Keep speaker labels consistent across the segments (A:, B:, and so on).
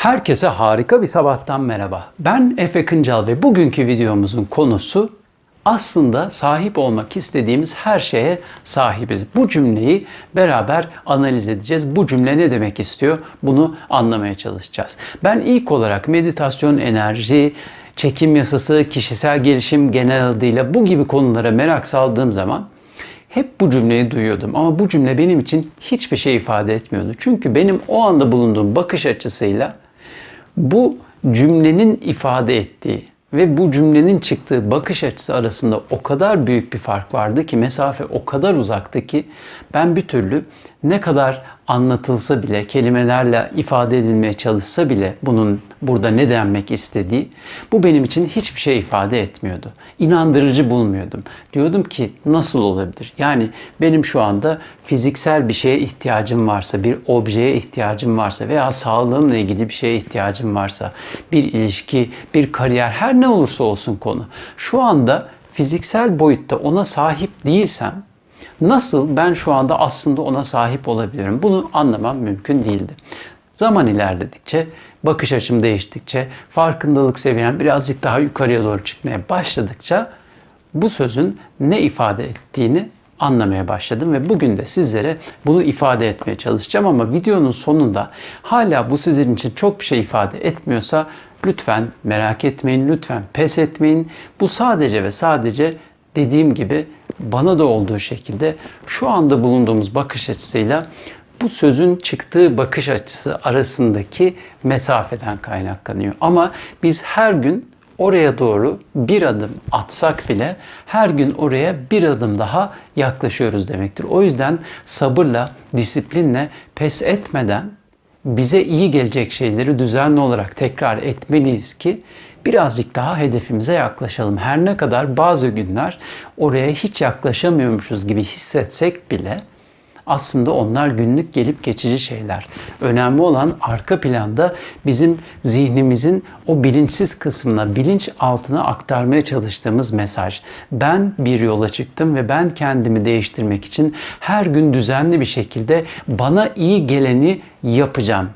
A: Herkese harika bir sabahtan merhaba. Ben Efe Kıncal ve bugünkü videomuzun konusu aslında sahip olmak istediğimiz her şeye sahibiz. Bu cümleyi beraber analiz edeceğiz. Bu cümle ne demek istiyor? Bunu anlamaya çalışacağız. Ben ilk olarak meditasyon, enerji, çekim yasası, kişisel gelişim genel adıyla bu gibi konulara merak saldığım zaman hep bu cümleyi duyuyordum ama bu cümle benim için hiçbir şey ifade etmiyordu. Çünkü benim o anda bulunduğum bakış açısıyla bu cümlenin ifade ettiği ve bu cümlenin çıktığı bakış açısı arasında o kadar büyük bir fark vardı ki mesafe o kadar uzaktı ki ben bir türlü ne kadar anlatılsa bile kelimelerle ifade edilmeye çalışsa bile bunun burada ne denmek istediği bu benim için hiçbir şey ifade etmiyordu. İnandırıcı bulmuyordum. Diyordum ki nasıl olabilir? Yani benim şu anda fiziksel bir şeye ihtiyacım varsa, bir objeye ihtiyacım varsa veya sağlığımla ilgili bir şeye ihtiyacım varsa, bir ilişki, bir kariyer her ne olursa olsun konu. Şu anda fiziksel boyutta ona sahip değilsem Nasıl ben şu anda aslında ona sahip olabiliyorum? Bunu anlamam mümkün değildi. Zaman ilerledikçe, bakış açım değiştikçe, farkındalık seviyem birazcık daha yukarıya doğru çıkmaya başladıkça bu sözün ne ifade ettiğini anlamaya başladım ve bugün de sizlere bunu ifade etmeye çalışacağım ama videonun sonunda hala bu sizin için çok bir şey ifade etmiyorsa lütfen merak etmeyin, lütfen pes etmeyin. Bu sadece ve sadece dediğim gibi bana da olduğu şekilde şu anda bulunduğumuz bakış açısıyla bu sözün çıktığı bakış açısı arasındaki mesafeden kaynaklanıyor. Ama biz her gün oraya doğru bir adım atsak bile her gün oraya bir adım daha yaklaşıyoruz demektir. O yüzden sabırla, disiplinle, pes etmeden bize iyi gelecek şeyleri düzenli olarak tekrar etmeliyiz ki birazcık daha hedefimize yaklaşalım. Her ne kadar bazı günler oraya hiç yaklaşamıyormuşuz gibi hissetsek bile aslında onlar günlük gelip geçici şeyler. Önemli olan arka planda bizim zihnimizin o bilinçsiz kısmına, bilinç altına aktarmaya çalıştığımız mesaj. Ben bir yola çıktım ve ben kendimi değiştirmek için her gün düzenli bir şekilde bana iyi geleni yapacağım.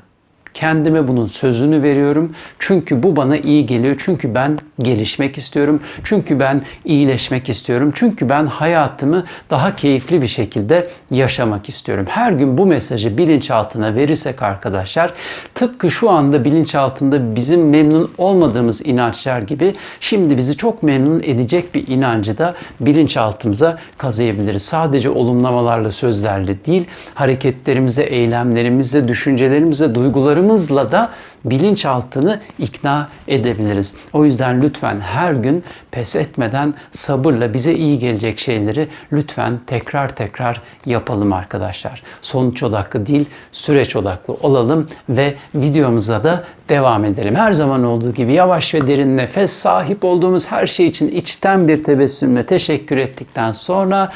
A: Kendime bunun sözünü veriyorum. Çünkü bu bana iyi geliyor. Çünkü ben gelişmek istiyorum. Çünkü ben iyileşmek istiyorum. Çünkü ben hayatımı daha keyifli bir şekilde yaşamak istiyorum. Her gün bu mesajı bilinçaltına verirsek arkadaşlar tıpkı şu anda bilinçaltında bizim memnun olmadığımız inançlar gibi şimdi bizi çok memnun edecek bir inancı da bilinçaltımıza kazıyabiliriz. Sadece olumlamalarla, sözlerle değil, hareketlerimize, eylemlerimize, düşüncelerimize, duygularımıza duygularımızla da bilinçaltını ikna edebiliriz. O yüzden lütfen her gün pes etmeden sabırla bize iyi gelecek şeyleri lütfen tekrar tekrar yapalım arkadaşlar. Sonuç odaklı değil, süreç odaklı olalım ve videomuza da devam edelim. Her zaman olduğu gibi yavaş ve derin nefes sahip olduğumuz her şey için içten bir tebessümle teşekkür ettikten sonra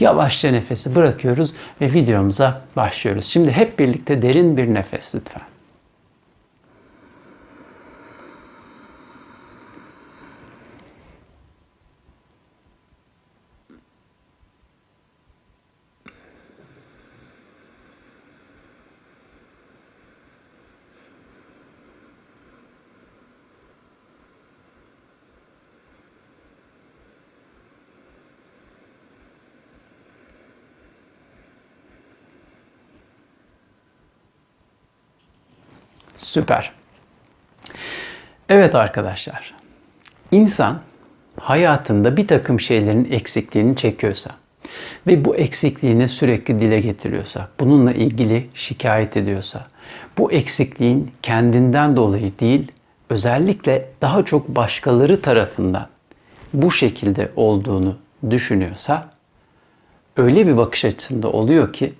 A: yavaşça nefesi bırakıyoruz ve videomuza başlıyoruz. Şimdi hep birlikte derin bir nefes lütfen. Süper. Evet arkadaşlar. İnsan hayatında bir takım şeylerin eksikliğini çekiyorsa ve bu eksikliğini sürekli dile getiriyorsa, bununla ilgili şikayet ediyorsa, bu eksikliğin kendinden dolayı değil, özellikle daha çok başkaları tarafından bu şekilde olduğunu düşünüyorsa, öyle bir bakış açısında oluyor ki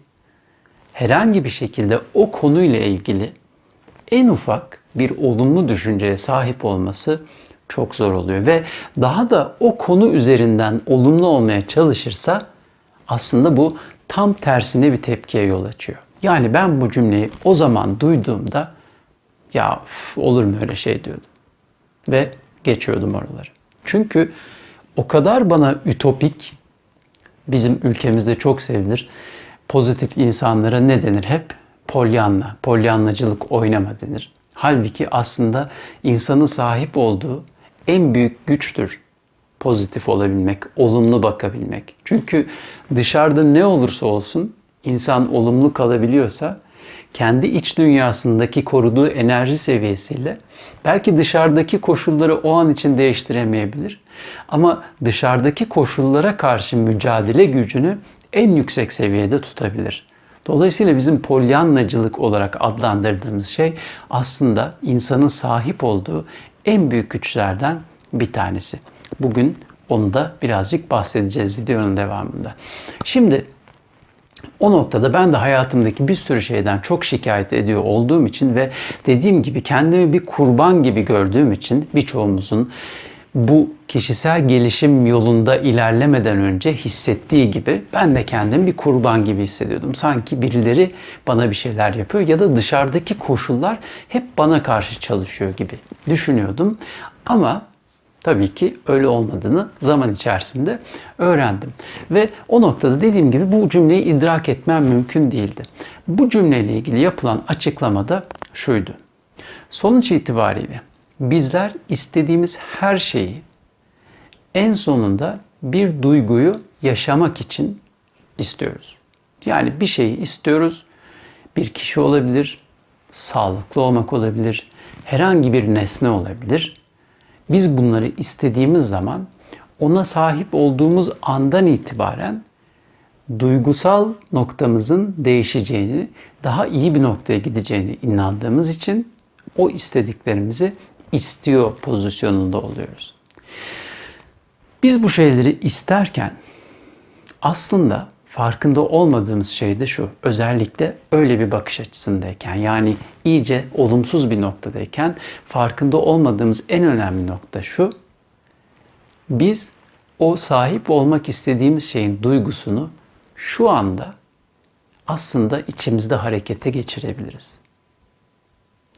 A: herhangi bir şekilde o konuyla ilgili en ufak bir olumlu düşünceye sahip olması çok zor oluyor ve daha da o konu üzerinden olumlu olmaya çalışırsa aslında bu tam tersine bir tepkiye yol açıyor. Yani ben bu cümleyi o zaman duyduğumda ya üf, olur mu öyle şey diyordum ve geçiyordum oraları. Çünkü o kadar bana ütopik bizim ülkemizde çok sevilir. Pozitif insanlara ne denir hep? Polyanna, polyanlacılık oynama denir. Halbuki aslında insanın sahip olduğu en büyük güçtür pozitif olabilmek, olumlu bakabilmek. Çünkü dışarıda ne olursa olsun insan olumlu kalabiliyorsa kendi iç dünyasındaki koruduğu enerji seviyesiyle belki dışarıdaki koşulları o an için değiştiremeyebilir. Ama dışarıdaki koşullara karşı mücadele gücünü en yüksek seviyede tutabilir. Dolayısıyla bizim polyanlacılık olarak adlandırdığımız şey aslında insanın sahip olduğu en büyük güçlerden bir tanesi. Bugün onu da birazcık bahsedeceğiz videonun devamında. Şimdi o noktada ben de hayatımdaki bir sürü şeyden çok şikayet ediyor olduğum için ve dediğim gibi kendimi bir kurban gibi gördüğüm için birçoğumuzun bu kişisel gelişim yolunda ilerlemeden önce hissettiği gibi ben de kendimi bir kurban gibi hissediyordum. Sanki birileri bana bir şeyler yapıyor ya da dışarıdaki koşullar hep bana karşı çalışıyor gibi düşünüyordum. Ama Tabii ki öyle olmadığını zaman içerisinde öğrendim. Ve o noktada dediğim gibi bu cümleyi idrak etmem mümkün değildi. Bu cümleyle ilgili yapılan açıklama da şuydu. Sonuç itibariyle bizler istediğimiz her şeyi en sonunda bir duyguyu yaşamak için istiyoruz. Yani bir şeyi istiyoruz. Bir kişi olabilir, sağlıklı olmak olabilir, herhangi bir nesne olabilir biz bunları istediğimiz zaman ona sahip olduğumuz andan itibaren duygusal noktamızın değişeceğini, daha iyi bir noktaya gideceğini inandığımız için o istediklerimizi istiyor pozisyonunda oluyoruz. Biz bu şeyleri isterken aslında farkında olmadığımız şey de şu. Özellikle öyle bir bakış açısındayken yani iyice olumsuz bir noktadayken farkında olmadığımız en önemli nokta şu. Biz o sahip olmak istediğimiz şeyin duygusunu şu anda aslında içimizde harekete geçirebiliriz.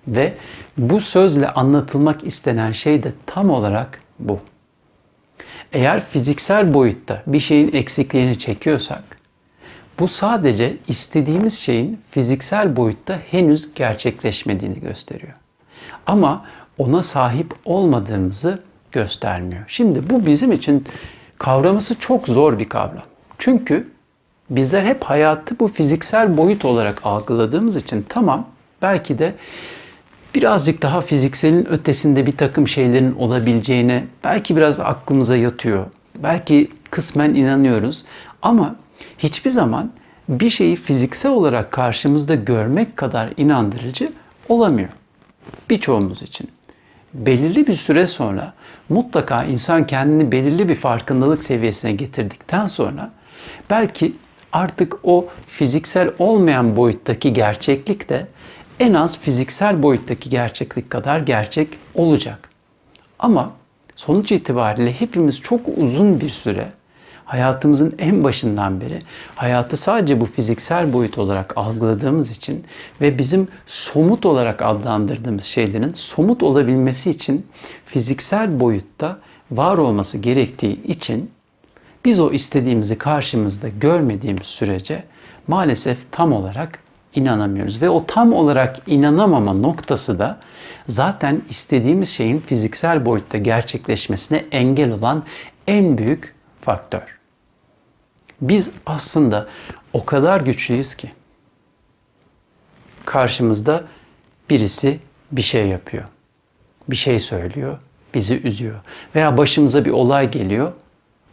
A: Ve bu sözle anlatılmak istenen şey de tam olarak bu. Eğer fiziksel boyutta bir şeyin eksikliğini çekiyorsak bu sadece istediğimiz şeyin fiziksel boyutta henüz gerçekleşmediğini gösteriyor. Ama ona sahip olmadığımızı göstermiyor. Şimdi bu bizim için kavraması çok zor bir kavram. Çünkü bizler hep hayatı bu fiziksel boyut olarak algıladığımız için tamam belki de birazcık daha fizikselin ötesinde bir takım şeylerin olabileceğine belki biraz aklımıza yatıyor. Belki kısmen inanıyoruz ama hiçbir zaman bir şeyi fiziksel olarak karşımızda görmek kadar inandırıcı olamıyor. Birçoğumuz için. Belirli bir süre sonra mutlaka insan kendini belirli bir farkındalık seviyesine getirdikten sonra belki artık o fiziksel olmayan boyuttaki gerçeklik de en az fiziksel boyuttaki gerçeklik kadar gerçek olacak. Ama sonuç itibariyle hepimiz çok uzun bir süre hayatımızın en başından beri hayatı sadece bu fiziksel boyut olarak algıladığımız için ve bizim somut olarak adlandırdığımız şeylerin somut olabilmesi için fiziksel boyutta var olması gerektiği için biz o istediğimizi karşımızda görmediğimiz sürece maalesef tam olarak inanamıyoruz. Ve o tam olarak inanamama noktası da zaten istediğimiz şeyin fiziksel boyutta gerçekleşmesine engel olan en büyük faktör. Biz aslında o kadar güçlüyüz ki karşımızda birisi bir şey yapıyor. Bir şey söylüyor, bizi üzüyor. Veya başımıza bir olay geliyor.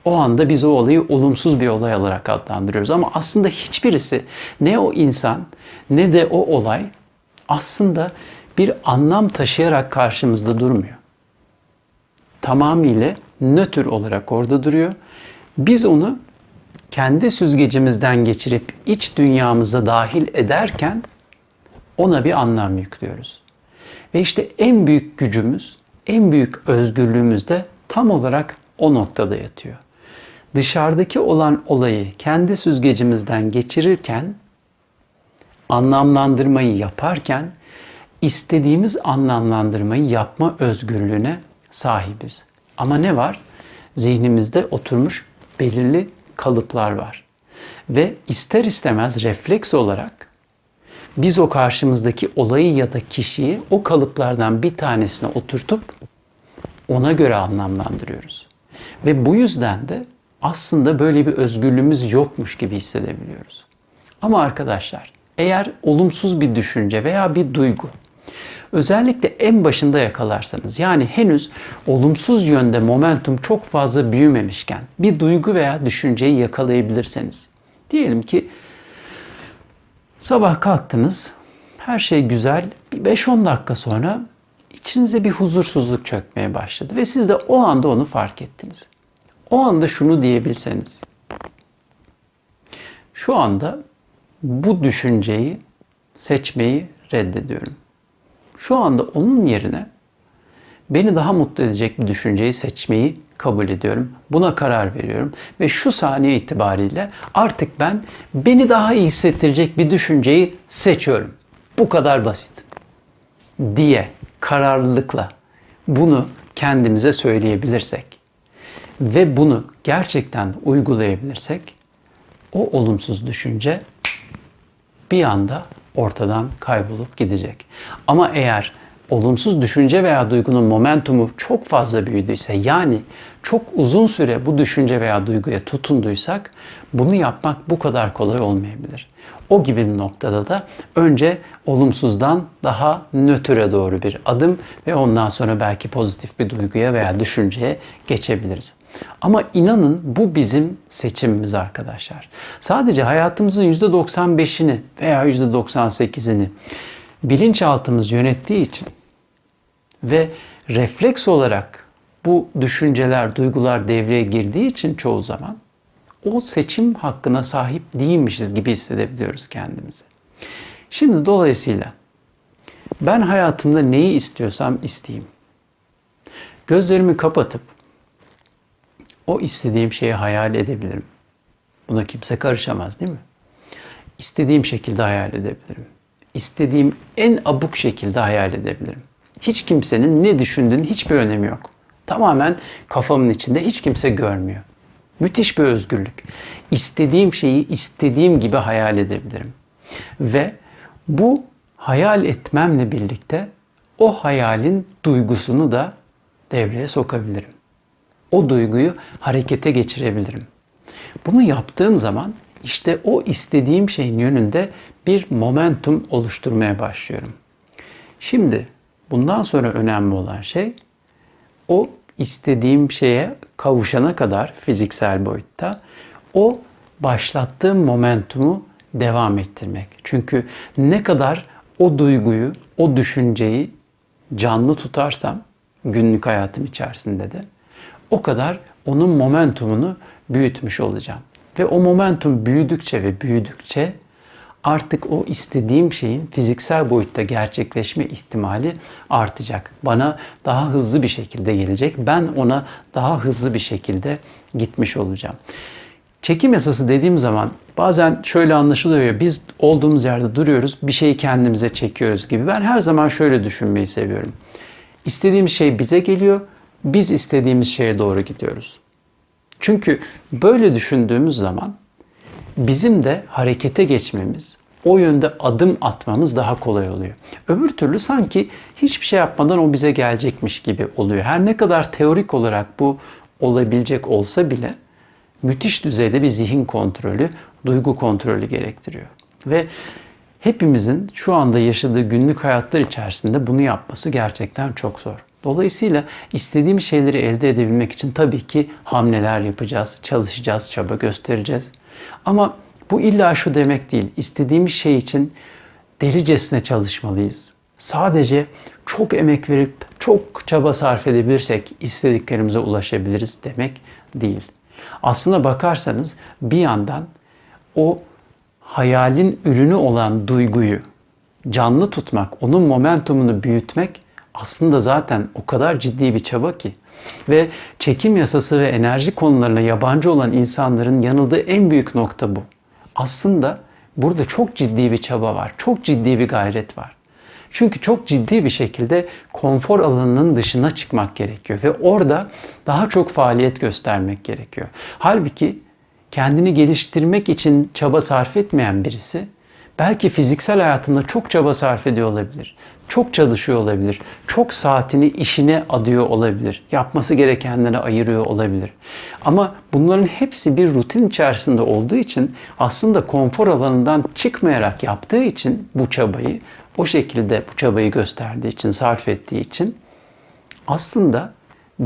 A: O anda biz o olayı olumsuz bir olay olarak adlandırıyoruz. Ama aslında hiçbirisi ne o insan ne de o olay aslında bir anlam taşıyarak karşımızda durmuyor. Tamamıyla nötr olarak orada duruyor. Biz onu kendi süzgecimizden geçirip iç dünyamıza dahil ederken ona bir anlam yüklüyoruz. Ve işte en büyük gücümüz, en büyük özgürlüğümüz de tam olarak o noktada yatıyor. Dışarıdaki olan olayı kendi süzgecimizden geçirirken, anlamlandırmayı yaparken istediğimiz anlamlandırmayı yapma özgürlüğüne sahibiz. Ama ne var? Zihnimizde oturmuş belirli kalıplar var. Ve ister istemez refleks olarak biz o karşımızdaki olayı ya da kişiyi o kalıplardan bir tanesine oturtup ona göre anlamlandırıyoruz. Ve bu yüzden de aslında böyle bir özgürlüğümüz yokmuş gibi hissedebiliyoruz. Ama arkadaşlar eğer olumsuz bir düşünce veya bir duygu özellikle en başında yakalarsanız yani henüz olumsuz yönde momentum çok fazla büyümemişken bir duygu veya düşünceyi yakalayabilirseniz diyelim ki sabah kalktınız her şey güzel bir 5-10 dakika sonra içinize bir huzursuzluk çökmeye başladı ve siz de o anda onu fark ettiniz. O anda şunu diyebilseniz. Şu anda bu düşünceyi seçmeyi reddediyorum. Şu anda onun yerine beni daha mutlu edecek bir düşünceyi seçmeyi kabul ediyorum. Buna karar veriyorum ve şu saniye itibariyle artık ben beni daha iyi hissettirecek bir düşünceyi seçiyorum. Bu kadar basit. diye kararlılıkla bunu kendimize söyleyebilirsek ve bunu gerçekten uygulayabilirsek o olumsuz düşünce bir anda ortadan kaybolup gidecek. Ama eğer olumsuz düşünce veya duygunun momentumu çok fazla büyüdüyse yani çok uzun süre bu düşünce veya duyguya tutunduysak bunu yapmak bu kadar kolay olmayabilir. O gibi bir noktada da önce olumsuzdan daha nötre doğru bir adım ve ondan sonra belki pozitif bir duyguya veya düşünceye geçebiliriz. Ama inanın bu bizim seçimimiz arkadaşlar. Sadece hayatımızın %95'ini veya %98'ini bilinçaltımız yönettiği için ve refleks olarak bu düşünceler, duygular devreye girdiği için çoğu zaman o seçim hakkına sahip değilmişiz gibi hissedebiliyoruz kendimizi. Şimdi dolayısıyla ben hayatımda neyi istiyorsam isteyeyim. Gözlerimi kapatıp o istediğim şeyi hayal edebilirim. Buna kimse karışamaz değil mi? İstediğim şekilde hayal edebilirim. İstediğim en abuk şekilde hayal edebilirim. Hiç kimsenin ne düşündüğünün hiçbir önemi yok. Tamamen kafamın içinde hiç kimse görmüyor. Müthiş bir özgürlük. İstediğim şeyi istediğim gibi hayal edebilirim. Ve bu hayal etmemle birlikte o hayalin duygusunu da devreye sokabilirim. O duyguyu harekete geçirebilirim. Bunu yaptığım zaman işte o istediğim şeyin yönünde bir momentum oluşturmaya başlıyorum. Şimdi bundan sonra önemli olan şey o istediğim şeye kavuşana kadar fiziksel boyutta o başlattığım momentumu devam ettirmek. Çünkü ne kadar o duyguyu, o düşünceyi canlı tutarsam günlük hayatım içerisinde de o kadar onun momentumunu büyütmüş olacağım. Ve o momentum büyüdükçe ve büyüdükçe artık o istediğim şeyin fiziksel boyutta gerçekleşme ihtimali artacak. Bana daha hızlı bir şekilde gelecek. Ben ona daha hızlı bir şekilde gitmiş olacağım. Çekim yasası dediğim zaman bazen şöyle anlaşılıyor biz olduğumuz yerde duruyoruz bir şeyi kendimize çekiyoruz gibi. Ben her zaman şöyle düşünmeyi seviyorum. İstediğimiz şey bize geliyor, biz istediğimiz şeye doğru gidiyoruz. Çünkü böyle düşündüğümüz zaman bizim de harekete geçmemiz, o yönde adım atmamız daha kolay oluyor. Öbür türlü sanki hiçbir şey yapmadan o bize gelecekmiş gibi oluyor. Her ne kadar teorik olarak bu olabilecek olsa bile müthiş düzeyde bir zihin kontrolü, duygu kontrolü gerektiriyor. Ve hepimizin şu anda yaşadığı günlük hayatlar içerisinde bunu yapması gerçekten çok zor. Dolayısıyla istediğim şeyleri elde edebilmek için tabii ki hamleler yapacağız, çalışacağız, çaba göstereceğiz. Ama bu illa şu demek değil. İstediğimiz şey için delicesine çalışmalıyız. Sadece çok emek verip çok çaba sarf edebilirsek istediklerimize ulaşabiliriz demek değil. Aslına bakarsanız bir yandan o hayalin ürünü olan duyguyu canlı tutmak, onun momentumunu büyütmek aslında zaten o kadar ciddi bir çaba ki. Ve çekim yasası ve enerji konularına yabancı olan insanların yanıldığı en büyük nokta bu. Aslında burada çok ciddi bir çaba var. Çok ciddi bir gayret var. Çünkü çok ciddi bir şekilde konfor alanının dışına çıkmak gerekiyor ve orada daha çok faaliyet göstermek gerekiyor. Halbuki kendini geliştirmek için çaba sarf etmeyen birisi belki fiziksel hayatında çok çaba sarf ediyor olabilir. Çok çalışıyor olabilir. Çok saatini işine adıyor olabilir. Yapması gerekenlere ayırıyor olabilir. Ama bunların hepsi bir rutin içerisinde olduğu için aslında konfor alanından çıkmayarak yaptığı için bu çabayı o şekilde bu çabayı gösterdiği için, sarf ettiği için aslında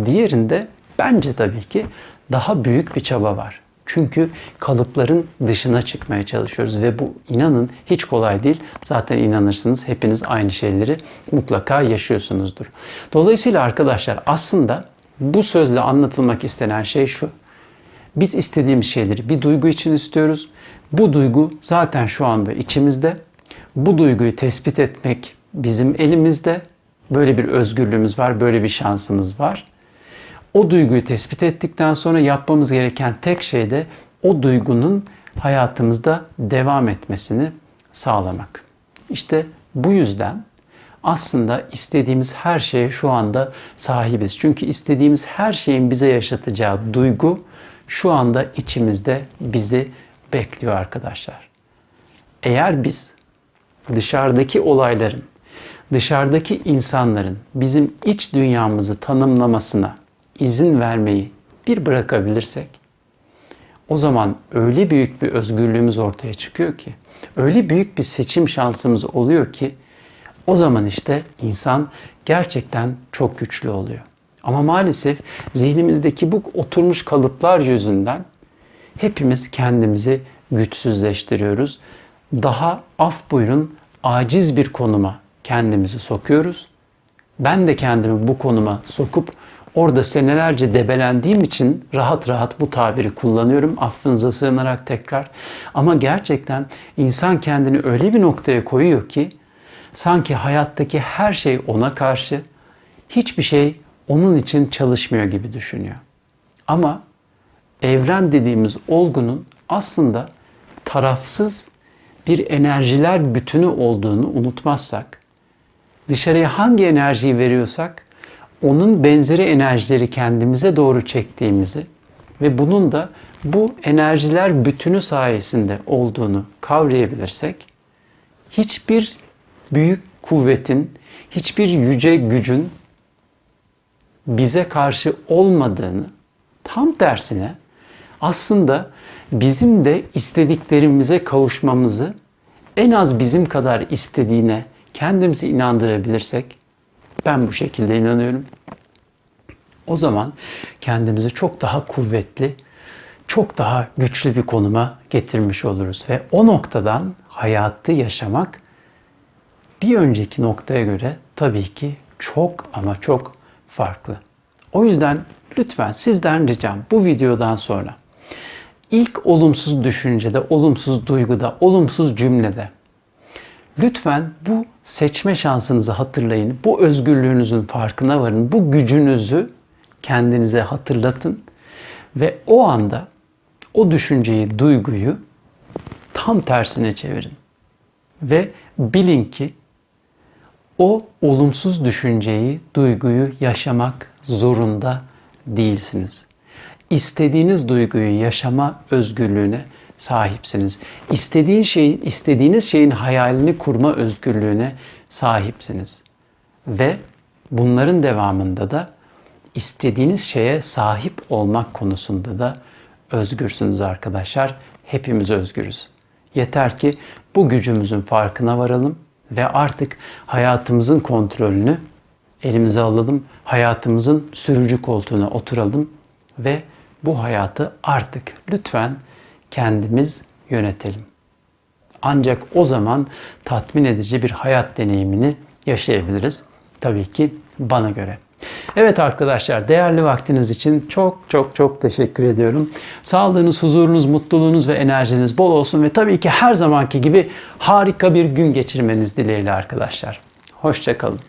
A: diğerinde bence tabii ki daha büyük bir çaba var. Çünkü kalıpların dışına çıkmaya çalışıyoruz ve bu inanın hiç kolay değil. Zaten inanırsınız hepiniz aynı şeyleri mutlaka yaşıyorsunuzdur. Dolayısıyla arkadaşlar aslında bu sözle anlatılmak istenen şey şu. Biz istediğimiz şeyleri bir duygu için istiyoruz. Bu duygu zaten şu anda içimizde. Bu duyguyu tespit etmek bizim elimizde. Böyle bir özgürlüğümüz var, böyle bir şansımız var. O duyguyu tespit ettikten sonra yapmamız gereken tek şey de o duygunun hayatımızda devam etmesini sağlamak. İşte bu yüzden aslında istediğimiz her şeye şu anda sahibiz. Çünkü istediğimiz her şeyin bize yaşatacağı duygu şu anda içimizde bizi bekliyor arkadaşlar. Eğer biz dışarıdaki olayların, dışarıdaki insanların bizim iç dünyamızı tanımlamasına izin vermeyi bir bırakabilirsek o zaman öyle büyük bir özgürlüğümüz ortaya çıkıyor ki öyle büyük bir seçim şansımız oluyor ki o zaman işte insan gerçekten çok güçlü oluyor. Ama maalesef zihnimizdeki bu oturmuş kalıplar yüzünden hepimiz kendimizi güçsüzleştiriyoruz. Daha af buyurun aciz bir konuma kendimizi sokuyoruz. Ben de kendimi bu konuma sokup orada senelerce debelendiğim için rahat rahat bu tabiri kullanıyorum. Affınıza sığınarak tekrar. Ama gerçekten insan kendini öyle bir noktaya koyuyor ki sanki hayattaki her şey ona karşı, hiçbir şey onun için çalışmıyor gibi düşünüyor. Ama evren dediğimiz olgunun aslında tarafsız bir enerjiler bütünü olduğunu unutmazsak, dışarıya hangi enerjiyi veriyorsak onun benzeri enerjileri kendimize doğru çektiğimizi ve bunun da bu enerjiler bütünü sayesinde olduğunu kavrayabilirsek hiçbir büyük kuvvetin, hiçbir yüce gücün bize karşı olmadığını, tam tersine aslında bizim de istediklerimize kavuşmamızı en az bizim kadar istediğine kendimizi inandırabilirsek ben bu şekilde inanıyorum. O zaman kendimizi çok daha kuvvetli, çok daha güçlü bir konuma getirmiş oluruz ve o noktadan hayatı yaşamak bir önceki noktaya göre tabii ki çok ama çok farklı. O yüzden lütfen sizden ricam bu videodan sonra ilk olumsuz düşüncede, olumsuz duyguda, olumsuz cümlede lütfen bu seçme şansınızı hatırlayın. Bu özgürlüğünüzün farkına varın. Bu gücünüzü kendinize hatırlatın ve o anda o düşünceyi, duyguyu tam tersine çevirin. Ve bilin ki o olumsuz düşünceyi, duyguyu yaşamak zorunda değilsiniz. İstediğiniz duyguyu yaşama özgürlüğüne sahipsiniz. İstediğin şeyin, istediğiniz şeyin hayalini kurma özgürlüğüne sahipsiniz. Ve bunların devamında da istediğiniz şeye sahip olmak konusunda da özgürsünüz arkadaşlar. Hepimiz özgürüz. Yeter ki bu gücümüzün farkına varalım ve artık hayatımızın kontrolünü elimize alalım. Hayatımızın sürücü koltuğuna oturalım ve bu hayatı artık lütfen kendimiz yönetelim. Ancak o zaman tatmin edici bir hayat deneyimini yaşayabiliriz. Tabii ki bana göre. Evet arkadaşlar değerli vaktiniz için çok çok çok teşekkür ediyorum. Sağlığınız, huzurunuz, mutluluğunuz ve enerjiniz bol olsun ve tabii ki her zamanki gibi harika bir gün geçirmeniz dileğiyle arkadaşlar. Hoşçakalın.